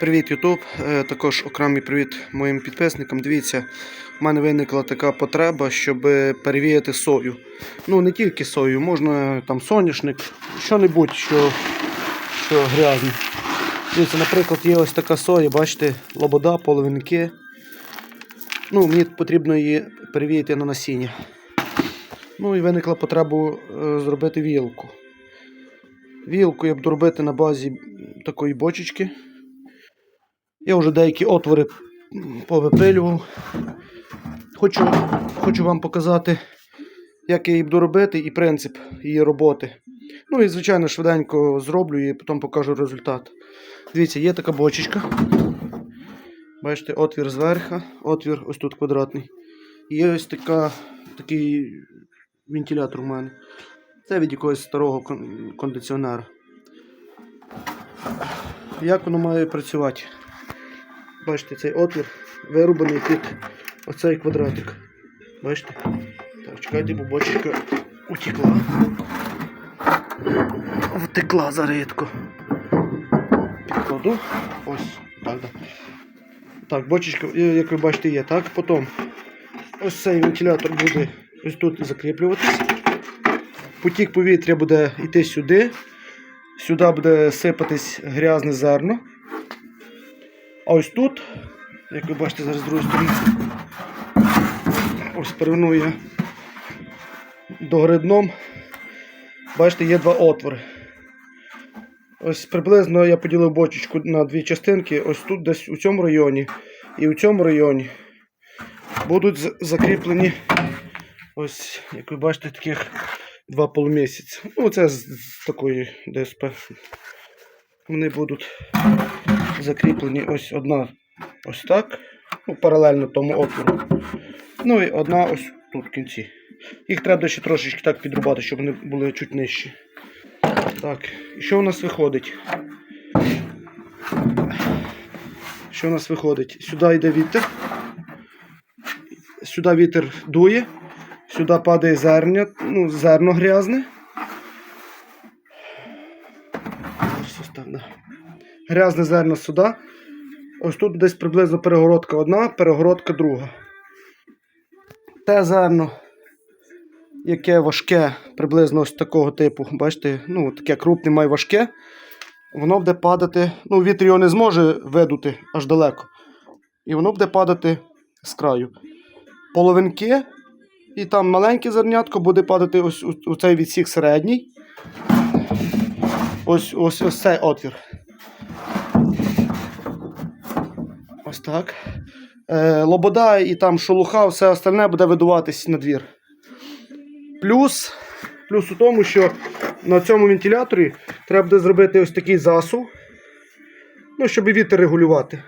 Привіт, Ютуб. Е, Також окремий привіт моїм підписникам. Дивіться, в мене виникла така потреба, щоб перевіяти сою. Ну, не тільки сою, можна там соняшник, що-небудь, що, що грязне. Дивіться, наприклад, є ось така соя, бачите, лобода, половинки. Ну, мені потрібно її перевіяти на насіння. Ну і виникла потреба е, зробити вілку. Вілку я буду робити на базі такої бочечки. Я вже деякі отвори повипилював. Хочу, хочу вам показати, як я її буду робити і принцип її роботи. Ну і, звичайно, швиденько зроблю і потім покажу результат. Дивіться, є така бочечка. Бачите, отвір зверху, отвір ось тут квадратний. І є ось така, такий вентилятор у мене. Це від якогось старого кондиціонера. Як воно має працювати? Бачите, цей отвір вирубаний під оцей квадратик. Бачите? Так, чекайте, бо бочечка утекла. Втекла за рідко. Підкладу. Ось, так, так. Так, бочечка, як ви бачите, є. Так, потім ось цей вентилятор буде ось тут закріплюватись. Потік повітря буде йти сюди. Сюди буде сипатись грязне зерно. А ось тут, як ви бачите, зараз з другої сторони, ось переверну я догори. Бачите, є два отвори. Ось приблизно я поділив бочечку на дві частинки. Ось тут десь у цьому районі і у цьому районі будуть закріплені ось, як ви бачите, таких два полумісяці. Ну, це з, з такої ДСП. Вони будуть закріплені ось одна ось так, ну, паралельно тому отвору. Ну і одна ось тут в кінці. Їх треба ще трошечки так підрубати, щоб вони були чуть нижчі. Так, і що у нас виходить? Що у нас виходить? Сюди йде вітер. Сюди вітер дує, сюди падає зерня, ну, зерно грязне. Ось ось так, да. Грязне зерно сюди. Ось тут десь приблизно перегородка одна, перегородка друга. Те зерно, яке важке, приблизно ось такого типу, бачите, ну, таке крупне, має важке, воно буде падати, ну, вітер його не зможе видути аж далеко. І воно буде падати з краю. Половинки, і там маленьке зернятко буде падати ось у цей відсік середній. Ось, ось, ось цей отвір. Ось так. Е, лобода і там шелуха, все остальне буде видуватись на двір. Плюс, плюс у тому, що на цьому вентиляторі треба буде зробити ось такий засув, ну, щоб вітер регулювати.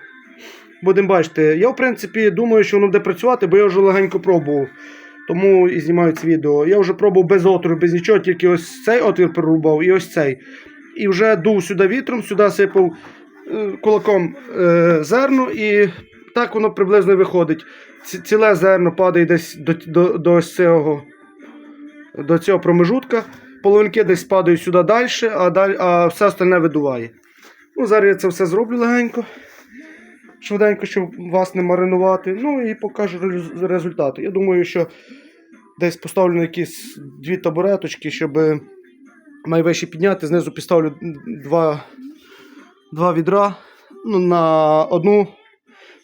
Будемо бачити. Я, в принципі, думаю, що воно буде працювати, бо я вже легенько пробував. Тому і знімаю це відео. Я вже пробував без отвору, без нічого, тільки ось цей отвір перерубав і ось цей. І вже дув сюди вітром, сюди сипав кулаком е, зерно, і так воно приблизно виходить. Ціле зерно падає десь до, до, до цього, до цього промежутка. Половинки десь падають сюди далі, а, далі, а все остальне видуває. Ну, зараз я це все зроблю легенько. Швиденько, щоб вас не маринувати. Ну і покажу результати. Я думаю, що десь поставлю на якісь дві табуреточки, щоб найвище підняти. Знизу підставлю два, два відра ну, на одну,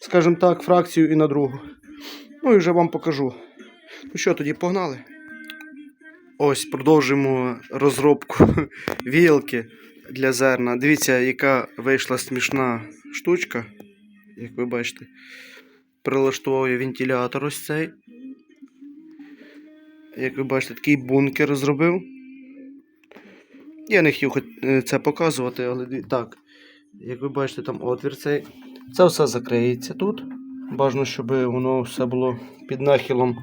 скажімо так, фракцію і на другу. Ну і вже вам покажу. Ну що, тоді погнали. Ось продовжуємо розробку вілки для зерна. Дивіться, яка вийшла смішна штучка, як ви бачите. Прилаштував вентилятор ось цей. Як ви бачите, такий бункер зробив. Я не хотів е, це показувати, але так. Як ви бачите, там отвір цей. Це все закриється тут. Бажано, щоб воно все було під нахилом.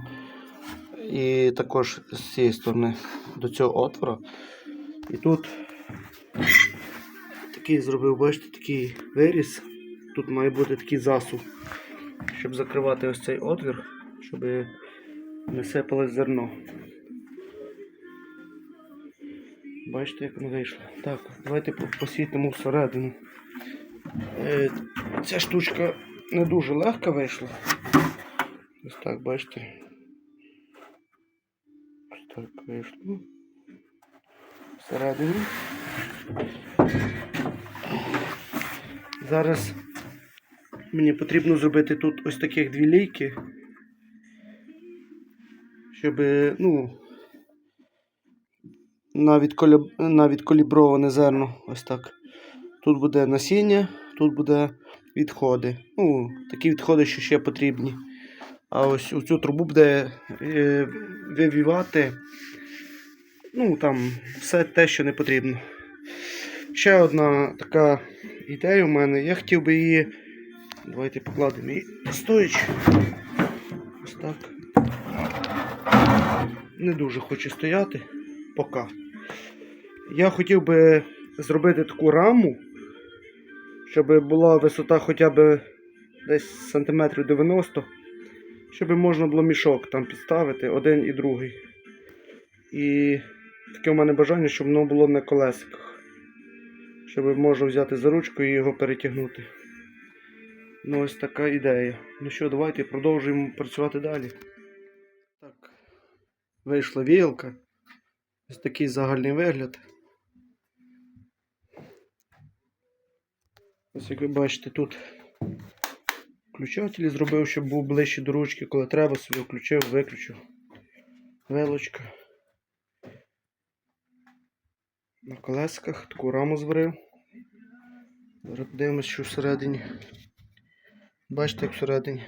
І також з цієї сторони до цього отвора. І тут такий зробив, бачите, такий виріз. Тут має бути такий засув, щоб закривати ось цей отвір, щоб не сипалось зерно. Бачите, як воно вийшло. Так, давайте посвітимо всередину. Е, Ця штучка не дуже легка вийшла. Ось так, бачите. Ось так вийшло. Всередині. Зараз мені потрібно зробити тут ось таких дві лійки, щоб, ну, на, відколіб... на відкаліброване зерно. Ось так. Тут буде насіння, тут буде відходи. Ну, такі відходи, що ще потрібні. А ось у цю трубу буде е, вивівати ну, там, все те, що не потрібно. Ще одна така ідея у мене. Я хотів би її. Давайте покладемо її стоячи. Ось так. Не дуже хочу стояти поки. Я хотів би зробити таку раму, щоб була висота хоча б десь сантиметрів 90, щоб можна було мішок там підставити один і другий. І таке в мене бажання, щоб воно було на колесиках. Щоб можна взяти за ручку і його перетягнути. Ну, ось така ідея. Ну що, давайте продовжуємо працювати далі. Так, вийшла вілка. Ось такий загальний вигляд. Ось як ви бачите, тут включатель зробив, щоб був ближче до ручки, коли треба, собі включив, виключив. Велочка. На колесках таку раму зварив. Зараз подивимось, що всередині. Бачите, як всередині.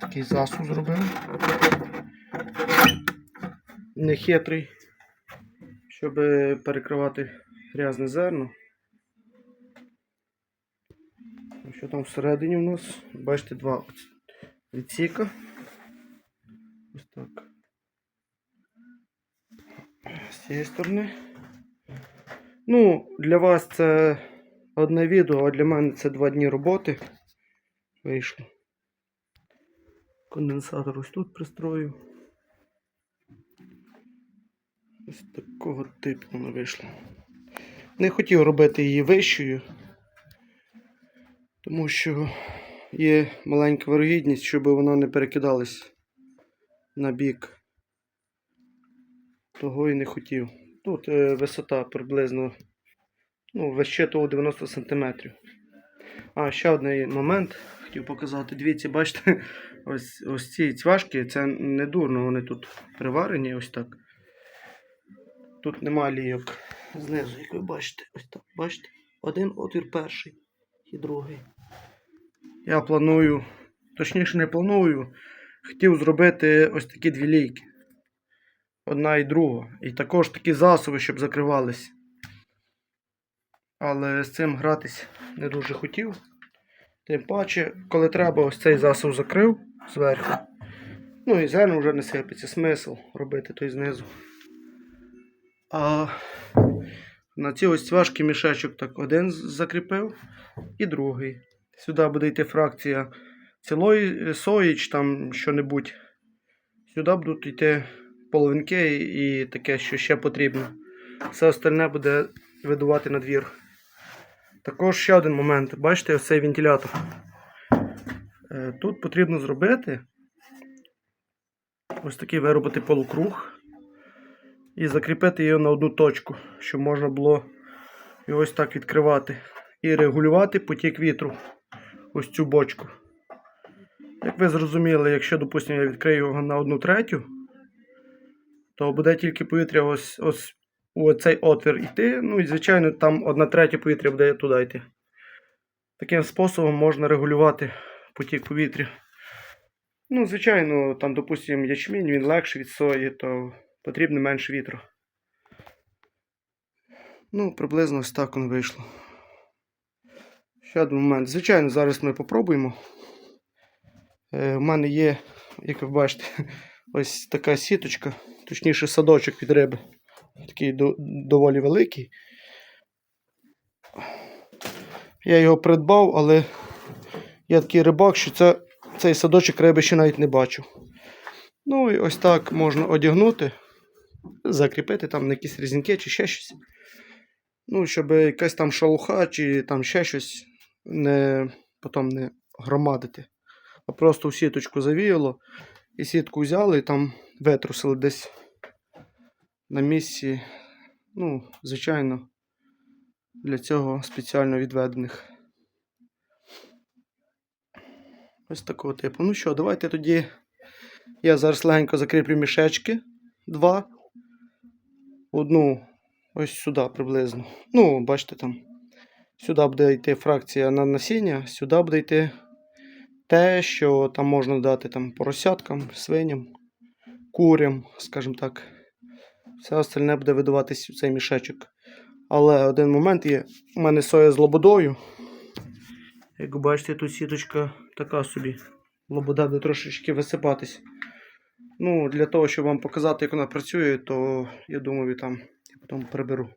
Такий засув зробив. Нехитрий, щоб перекривати грязне зерно. Ну, Що там всередині у нас? Бачите, два відсіка. Ось так. З цієї сторони. Ну, для вас це одне відео, а для мене це два дні роботи. Вийшло. Конденсатор ось тут пристрою. Ось такого типу воно вийшло. Не хотів робити її вищою, тому що є маленька вирогідність, щоб вона не перекидалась на бік. Того і не хотів. Тут е, висота приблизно ну, вищитого 90 см. А, ще один момент хотів показати. Дивіться, бачите, ось, ось ці цвяшки, це не дурно, вони тут приварені ось так. Тут нема лійок знизу, як ви бачите, ось так, бачите? Один отвір перший і другий. Я планую, точніше не планую, хотів зробити ось такі дві лійки. Одна і друга. І також такі засоби, щоб закривались. Але з цим гратись не дуже хотів. Тим паче, коли треба, ось цей засоб закрив зверху. Ну і зерно вже не сипеться. Смисл робити той знизу. А на ці ось цвяшки мішечок так один закріпив і другий. Сюди буде йти фракція цілої сої чи там що-небудь. Сюди будуть йти половинки і і таке, що ще потрібно. Все остальне буде видувати на двір. Також ще один момент. Бачите, ось цей вентилятор. Е, Тут потрібно зробити ось такий виробити полукруг і закріпити його на одну точку, щоб можна було його ось так відкривати. І регулювати потік вітру. Ось цю бочку. Як ви зрозуміли, якщо, допустимо, я відкрию його на одну третю, то буде тільки повітря ось, ось у цей отвір йти. Ну і, звичайно, там одна третя повітря буде туди йти. Таким способом можна регулювати потік повітря. Ну, звичайно, там, допустимо, ячмінь, він легший від сої, то потрібно менше вітру. Ну, приблизно ось так воно вийшло. Один момент. Звичайно, зараз ми попробуємо. Е, У мене є, як ви бачите, ось така сіточка, точніше садочок від риби. Такий до, доволі великий. Я його придбав, але я такий рибак, що це, цей садочок риби ще навіть не бачив. Ну і ось так можна одягнути, закріпити там на якісь різінки чи ще щось. Ну, щоб якась там шалуха чи там ще щось не, потім не громадити. А просто в сіточку завіяло, і сітку взяли і там витрусили десь на місці. Ну, звичайно, для цього спеціально відведених. Ось такого типу. Ну що, давайте тоді. Я зараз легенько закріплю мішечки. Два. Одну ось сюди приблизно. Ну, бачите там. Сюди буде йти фракція на насіння, сюди буде йти те, що там можна дати там поросяткам, свиням, курям, скажімо так. Все остальне буде видаватись у цей мішечок. Але один момент є. У мене соя з лободою. Як ви бачите, тут сіточка така собі. Лобода буде трошечки висипатись. Ну, для того, щоб вам показати, як вона працює, то я думаю, там я потім приберу.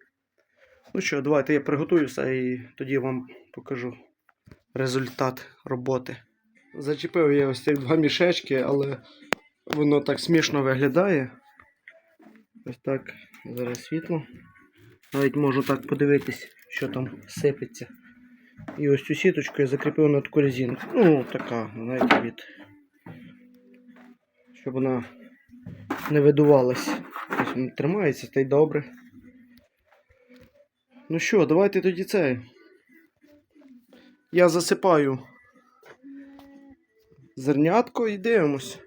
Ну що, давайте я приготую все і тоді вам покажу результат роботи. Зачепив я ось ці два мішечки, але воно так смішно виглядає. Ось так, зараз світло. Навіть можу так подивитись, що там сипеться. І ось цю сіточку я закріпив на таку резинку. Ну, така, знаєте, від. Щоб вона не видувалась. Тримається, та й добре. Ну що, давайте тоді це. Я засипаю зернятко і дивимось.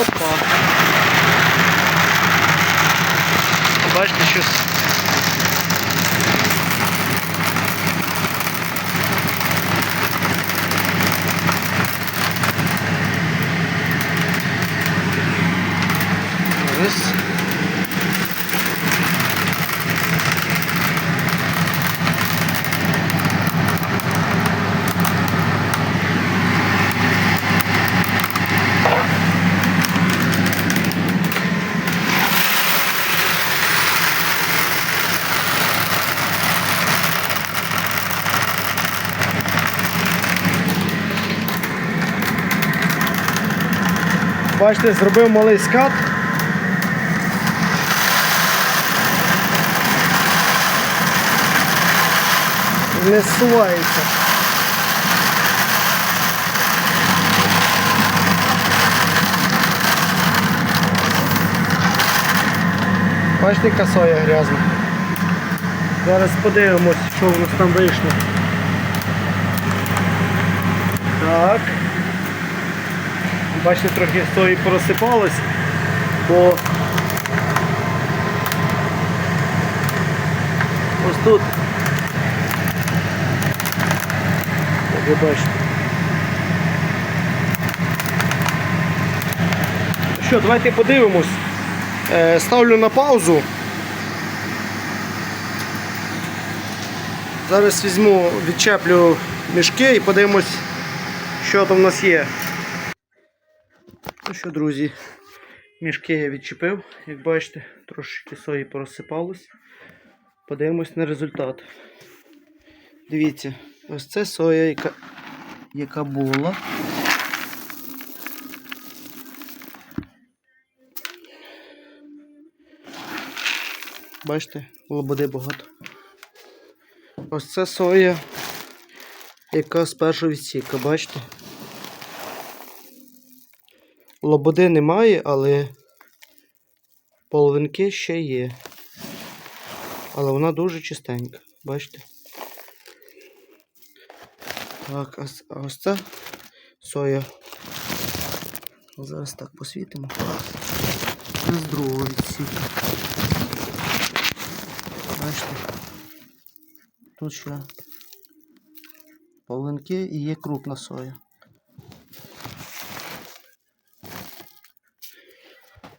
Опа. Бачите, щось. Раз. Бачите, зробив малий скат. Не зсувається. Бачите, яка соя грязна. Зараз подивимось, що в нас там вийшло. Так. Бачите, трохи сої порозсипалось, бо ось тут. Як ви бачите. Що, давайте подивимось. Е, Ставлю на паузу. Зараз візьму, відчеплю мішки і подивимось, що там в нас є. Що, друзі, мішки я відчепив, як бачите, трошечки сої порозсипалось. Подивимось на результат. Дивіться, ось це соя, яка, яка була. Бачите, лободи багато. Ось це соя, яка з першого відсіка, бачите? Лободи немає, але половинки ще є. Але вона дуже чистенька, бачите? Так, а ось це соя. Зараз так посвітимо. Це з другого відсіку. Бачите? Тут ще полинки і є крупна соя.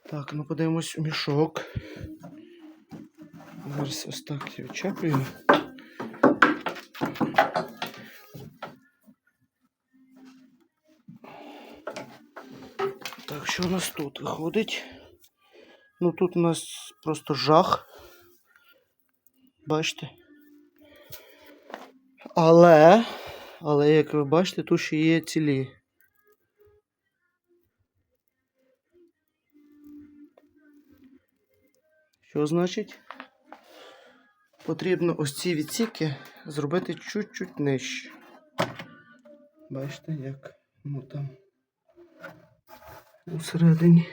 Так, ну подивимось у мішок. Зараз ось так я відчеплюю. Так, що у нас тут виходить? Ну тут у нас просто жах. Бачите? Але, але як ви бачите, тут ще є цілі. Що значить? Потрібно ось ці відсіки зробити чуть-чуть нижче. Бачите, як ну там усередині.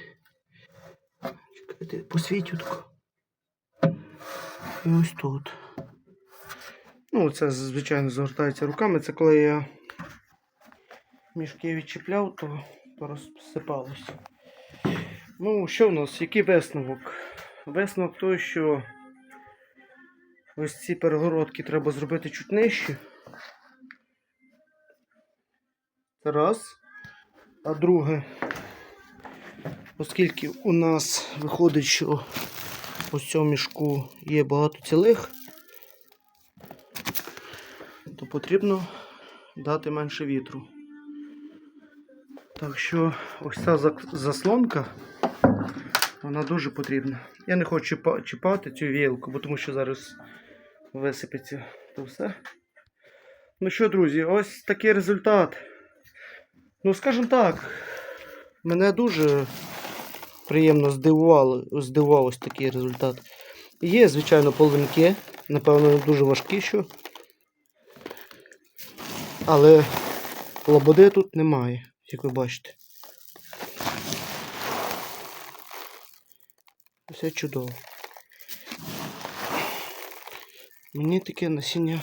Чекайте, посвітютко. І ось тут. Ну, це звичайно загортається руками. Це коли я мішки відчіпляв, то, розсипалось. Ну, що в нас? Який висновок? Висновок той, що ось ці перегородки треба зробити чуть нижче. Раз. А друге, оскільки у нас виходить, що ось цьому мішку є багато цілих, то потрібно дати менше вітру. Так що ось ця заслонка, вона дуже потрібна. Я не хочу чіпати цю вілку, бо тому що зараз висипеться то все. Ну що, друзі, ось такий результат. Ну, скажімо так, мене дуже приємно здивувало, здивував ось такий результат. Є, звичайно, полинки, напевно, дуже важкі, що. Але лободи тут немає, як ви бачите. Все чудово. Мені таке насіння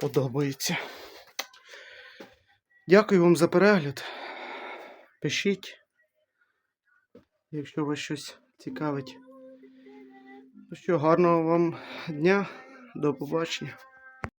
подобається. Дякую вам за перегляд. Пишіть, якщо вас щось цікавить. Ну що, гарного вам дня, до побачення.